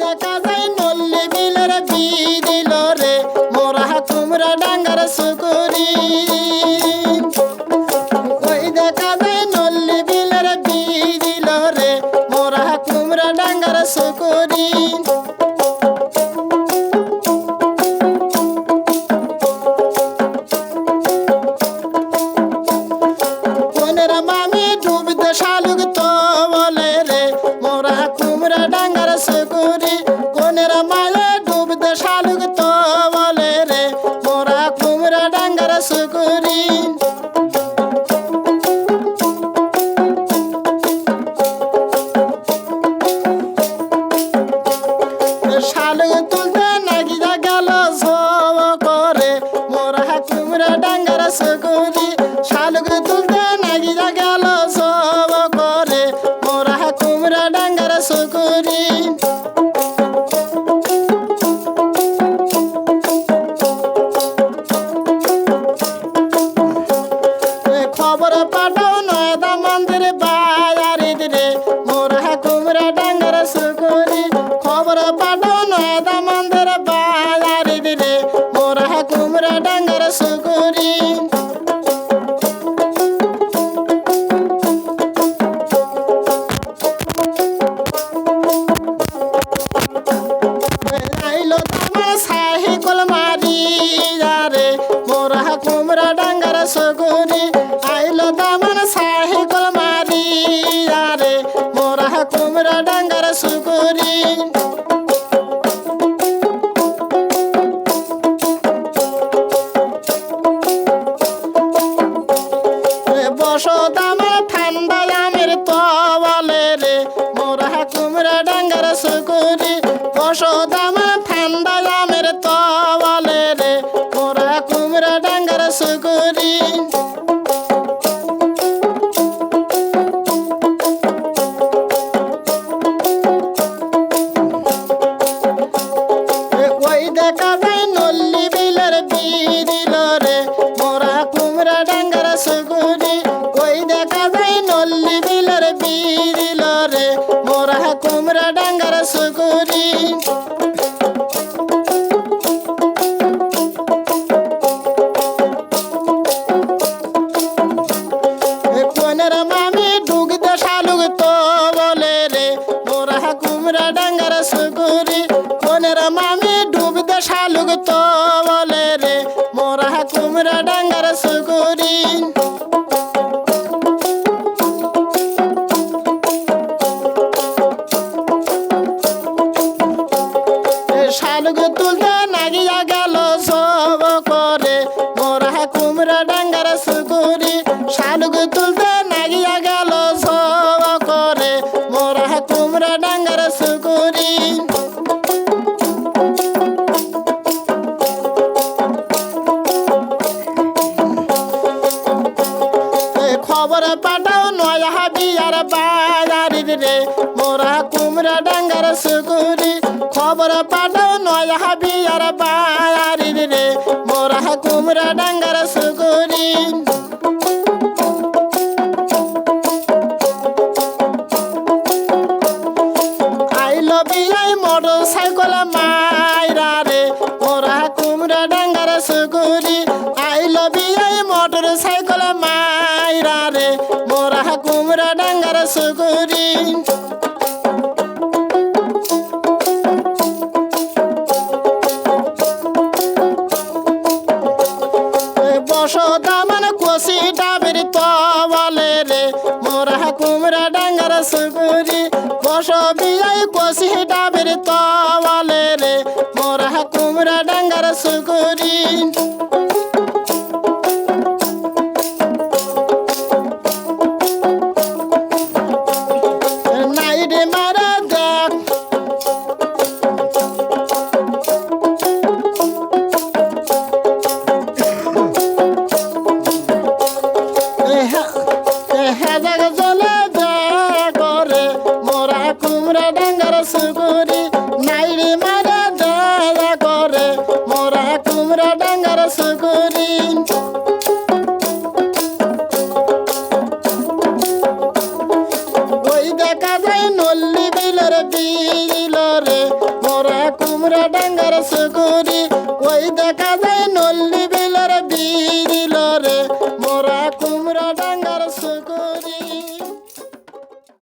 দেখা যায় নল্লি বিলের বিদিল রে ডাঙ্গার সুকুরি খবর পাঠাও নয়দা মন্দির বায়ারি রে, মোরা কুমড়া ডাঙ্গার সুকুরি খবর পাঠাও নয়দা মন্দির মোরা কুমড়া ডাঙ্গার সগুরি আইলো তোমার সাহি গোলমারি। আরে মোরা কুমরা ডাঙ্গার সগুরি ডাঙ্গার সুকুরি ডাঙ্গার সুগুরি কোনের মামি ডুবতে শালুক তো বলে রে মোরা কুমড়া ডাঙ্গার সুগুরি। খবর পাঠাও নয়া বিয়ার বাজারি রে। মোরা কুমড়া ডাঙ্গার সুগুরি খবর পাঠাও নয়া বিয়ার বাজারি রে। মোরা কুমড়া ডাঙ্গার সুগুরি আইলো বিয়াই মোটর সাইকেল মাইরা মাইরা রে, মোরা কুমড়া ডাঙ্গার সুগুরি বসত আমার ডাবের তো রে, মোরা কুমড়া ডাঙ্গার সুগুরি বস বিয়াই কষি ডাবের তো রে, মোরা কুমড়া ডাঙ্গার সুগুরি মোরা কুমড়া ডাঙ্গার সুগুরি নাইরে মারা দয়া করে। মোরা কুমড়া ডাঙ্গার সুগুরি। ওই দেখা যায় নল্লি বিলের বিল রে কুমড়া ডাঙ্গার সুকুরি ওই দেখা যায় নল্লি বিলের মোরা কুমড়া